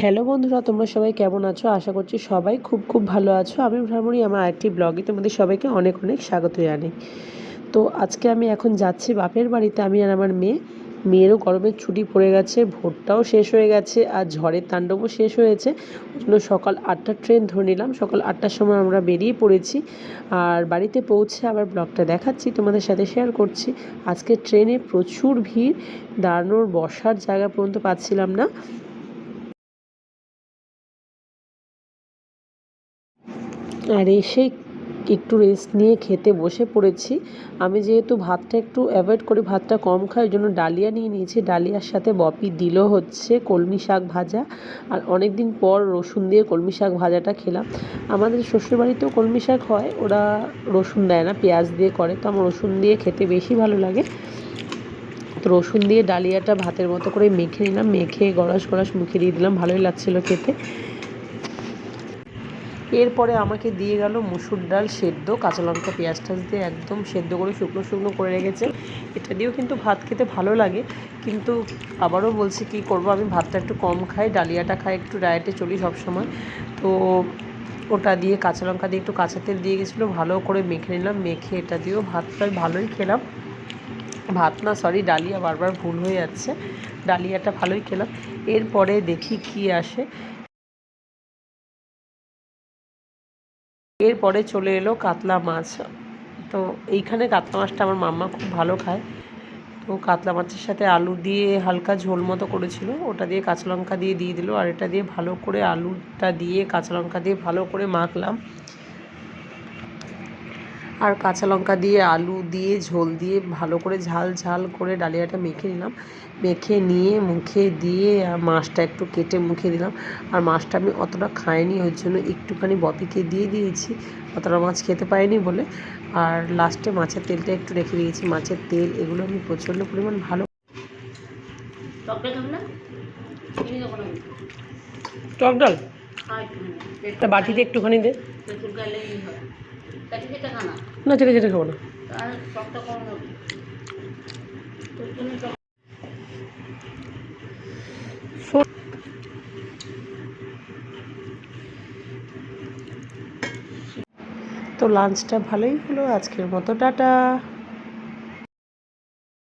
Hello বন্ধুরা, তোমরা সবাই কেমন আছো? আশা করছি সবাই খুব খুব ভালো আছো। আমি ভ্রমণী আমার আরেকটি ব্লগে তোমাদের সবাইকে অনেক অনেক স্বাগত জানাই। তো আজকে আমি এখন যাচ্ছি বাপের বাড়িতে, আমি আর আমার মেয়ে। মেয়েরও গরমের ছুটি পড়ে গেছে ভোটটাও শেষ হয়ে গেছে, আর ঝড়ের তাণ্ডবও শেষ হয়েছে। জন্য সকাল আটটার ট্রেন ধরে নিলাম। সকাল আটটার সময় আমরা বেরিয়ে পড়েছি। আর বাড়িতে পৌঁছে আবার ব্লগটা দেখাচ্ছি, তোমাদের সাথে শেয়ার করছি। আজকে ট্রেনে প্রচুর ভিড়, দাঁড়ানোর বসার জায়গা পর্যন্ত পাচ্ছিলাম না। আর এসে একটু রেস্ট নিয়ে খেতে বসে পড়েছি। আমি যেহেতু ভাতটা একটু অ্যাভয়েড করি, ভাতটা কম খাই ওই জন্য ডালিয়া নিয়ে নিয়েছি। ডালিয়ার সাথে বপি দিল হচ্ছে কলমি শাক ভাজা। আর অনেক দিন পর রসুন দিয়ে কলমি শাক ভাজাটা খেলাম। আমাদের শ্বশুরবাড়িতেও কলমি শাক হয়, ওরা রসুন দেয় না, পেঁয়াজ দিয়ে করে। তো আমার রসুন দিয়ে খেতে বেশি ভালো লাগে। তো রসুন দিয়ে ডালিয়াটা ভাতের মতো করে মেখে নিলাম, মেখে গরস গরস মুখে দিয়ে দিলাম। ভালোই লাগছিল খেতে। এরপরে আমাকে দিয়ে গেল মুসুর ডাল সেদ্ধ, কাঁচা লঙ্কা, পেঁয়াজ টাজ দিয়ে একদম সেদ্ধ করে শুকনো শুকনো করে রেখেছে। এটা দিয়েও কিন্তু ভাত খেতে ভালো লাগে, কিন্তু আবারও বলছি কি করব, আমি ভাতটা একটু কম খাই, ডালিয়াটা খাই একটু ডায়েটে চলি সবসময়। তো ওটা দিয়ে কাঁচা লঙ্কা দিয়ে একটু কাঁচা তেল দিয়ে গেছিল, ভালো করে মেখে নিলাম, মেখে এটা দিয়েও ভাত প্রায় ভালোই খেলাম। ভাত না সরি ডালিয়া বারবার ভুল হয়ে যাচ্ছে, ডালিয়াটা ভালোই খেলাম। এরপরে দেখি কি আসে। এরপরে চলে এলো কাতলা মাছ। তো এইখানে কাতলা মাছটা আমার মাম্মা খুব ভালো খায়। তো কাতলা মাছের সাথে আলু দিয়ে হালকা ঝোল মতো করেছিল। ওটা দিয়ে কাঁচা লঙ্কা দিয়ে দিয়ে দিল। আর এটা দিয়ে ভালো করে আলুটা দিয়ে কাঁচা লঙ্কা দিয়ে ভালো করে মাখলাম। আর কাঁচা লঙ্কা দিয়ে আলু দিয়ে ঝোল দিয়ে ভালো করে ঝাল ঝাল করে ডালিয়াটা মেখে নিলাম। মেখে নিয়ে মুখে দিয়ে আর মাছটা একটু কেটে মুখে দিলাম। আর মাছটা আমি অতটা খাইনি ওই জন্য একটুখানি বপিকে দিয়ে দিয়েছি। অতটা মাছ খেতে পাইনি বলে। আর লাস্টে মাছের তেলটা একটু রেখে দিয়েছি। মাছের তেল এগুলো আমি প্রচণ্ড পরিমাণ ভালো টক ডাল একটা। বাটিতে একটুখানি দে। না চেটে চেটে খাব না। তো লাঞ্চটা ভালোই হলো আজকের মতো টাটা।